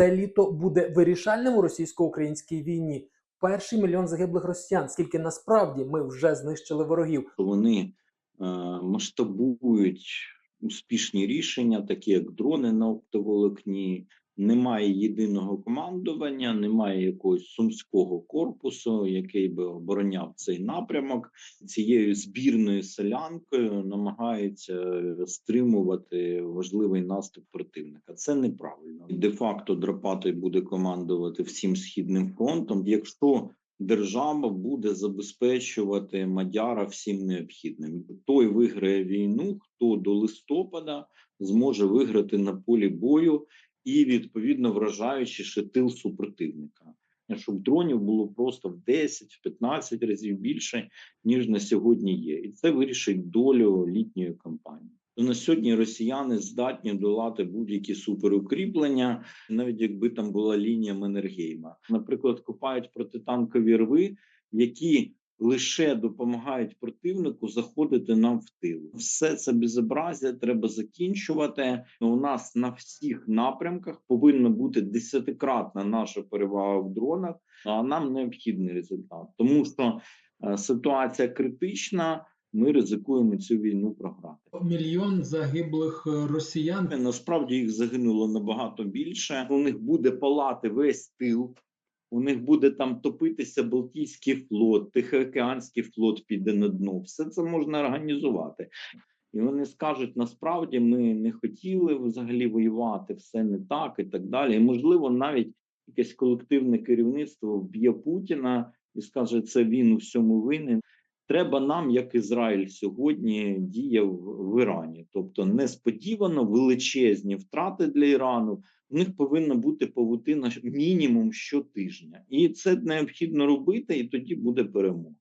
Це літо буде вирішальним у російсько-українській війні. Перший мільйон загиблих росіян. Скільки насправді ми вже знищили ворогів? вони е, масштабують успішні рішення, такі як дрони на оптоволокні. Немає єдиного командування, немає якогось сумського корпусу, який би обороняв цей напрямок. Цією збірною селянкою намагаються стримувати важливий наступ противника. Це неправильно. Де-факто Драпатий буде командувати всім східним фронтом. Якщо держава буде забезпечувати Мадяра всім необхідним. Той виграє війну, хто до листопада зможе виграти на полі бою і відповідно вражаючи ще тил супротивника. Щоб дронів було просто в 10-15 разів більше, ніж на сьогодні є, і це вирішить долю літньої кампанії. То на сьогодні росіяни здатні долати будь-які суперукріплення, навіть якби там була лінія Менергейма. Наприклад, копають протитанкові рви, які лише допомагають противнику заходити нам в тил. Все це безобразія треба закінчувати. У нас на всіх напрямках повинна бути десятикратна наша перевага в дронах. А нам необхідний результат, тому що е, ситуація критична. Ми ризикуємо цю війну програти. Мільйон загиблих е, росіян. Насправді їх загинуло набагато більше. У них буде палати весь тил. У них буде там топитися Балтійський флот, Тихоокеанський флот піде на дно. Все це можна організувати. І вони скажуть: насправді ми не хотіли взагалі воювати, все не так і так далі. І можливо, навіть якесь колективне керівництво вб'є Путіна і скаже, це він у всьому винен. Треба нам, як Ізраїль сьогодні діяв в Ірані, тобто несподівано величезні втрати для Ірану. У них повинна бути павутина мінімум щотижня, і це необхідно робити, і тоді буде перемога.